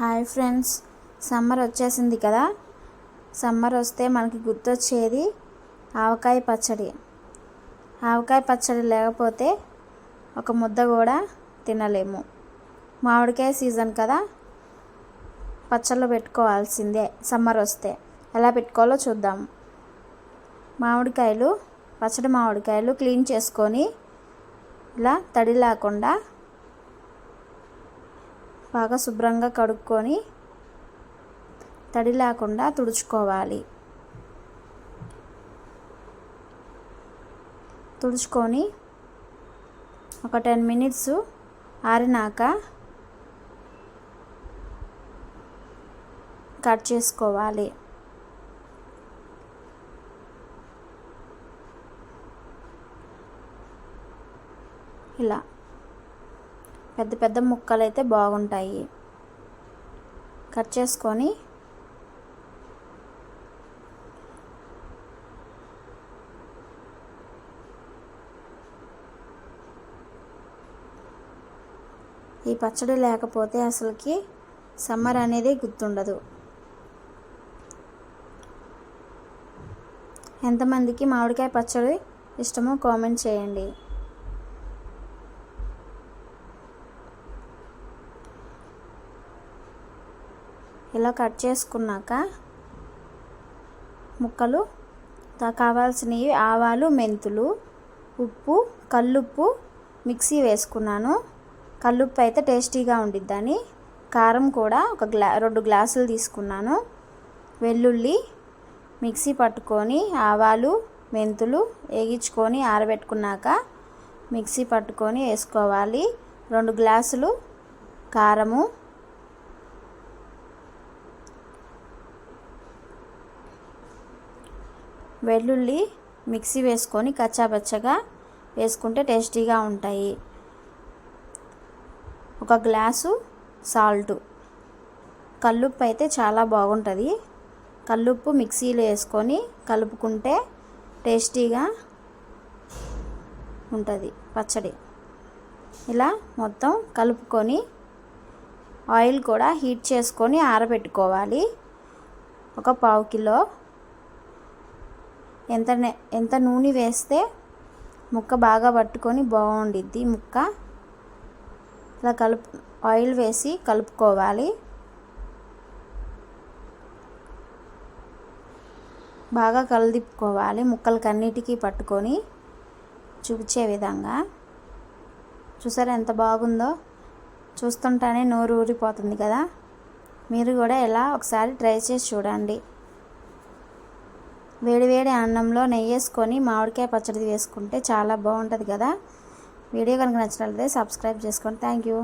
Hi friends summer వచ్చేసింది కదా. Summer వస్తే మనకి గుర్తొచ్చేది ఆవకాయ పచ్చడి. ఆవకాయ పచ్చడి లేకపోతే ఒక ముద్ద కూడా తినలేము. మామిడికాయ సీజన్ కదా. పచ్చళ్ళు పెట్టుకోవాల్సిందే సమ్మర్ వస్తే. ఎలా పెట్టుకోవాలో చూద్దాం. మామిడికాయలు పచ్చడి మామిడికాయలు క్లీన్ చేసుకొని ఇలా తడి లేకుండా బాగా శుభ్రంగా కడుక్కొని తడి లేకుండా తుడుచుకోవాలి. తుడుచుకొని ఒక టెన్ మినిట్స్ ఆరినాక కట్ చేసుకోవాలి. ఇలా. పెద్ద పెద్ద ముక్కలు అయితే బాగుంటాయి. కట్ చేసుకొని ఈ పచ్చడి లేకపోతే అసలుకి సమ్మర్ అనేది గుర్తుండదు. ఎంతమందికి మామిడికాయ పచ్చడి ఇష్టమో కామెంట్ చేయండి. ఇలా కట్ చేసుకున్నాక ముక్కలు కావాల్సినవి ఆవాలు మెంతులు ఉప్పు కల్లుప్పు మిక్సీ వేసుకున్నాను. కల్లుప్పు అయితే టేస్టీగా ఉండిద్దని. కారం కూడా ఒక గ్లా రెండు గ్లాసులు తీసుకున్నాను. వెల్లుల్లి మిక్సీ పట్టుకొని ఆవాలు మెంతులు వేగించుకొని ఆరబెట్టుకున్నాక మిక్సీ పట్టుకొని వేసుకోవాలి. రెండు గ్లాసులు కారము వెల్లుల్లి మిక్సీ వేసుకొని కచ్చాపచ్చగా వేసుకుంటే టేస్టీగా ఉంటాయి. ఒక గ్లాసు సాల్ట్. కల్లుప్పు అయితే చాలా బాగుంటుంది. కల్లుప్పు మిక్సీలో వేసుకొని కలుపుకుంటే టేస్టీగా ఉంటుంది పచ్చడి. ఇలా మొత్తం కలుపుకొని ఆయిల్ కూడా హీట్ చేసుకొని ఆరబెట్టుకోవాలి. ఒక పావు కిలో ఎంత ఎంత నూనె వేస్తే ముక్క బాగా పట్టుకొని బాగుండిద్ది ముక్క. ఇలా కలుపు ఆయిల్ వేసి కలుపుకోవాలి. బాగా కలదిప్పుకోవాలి ముక్కలకి అన్నిటికీ పట్టుకొని చూపించే విధంగా. చూసారా ఎంత బాగుందో? చూస్తుంటానే నోరు ఊరిపోతుంది కదా. మీరు కూడా ఎలా? ఒకసారి ట్రై చేసి చూడండి. వేడివేడి అన్నంలో నెయ్యి వేసుకొని మామిడికాయ పచ్చడి వేసుకుంటే చాలా బాగుంటుంది కదా. వీడియో కనుక నచ్చినట్లయితే సబ్స్క్రైబ్ చేసుకోండి థ్యాంక్ యూ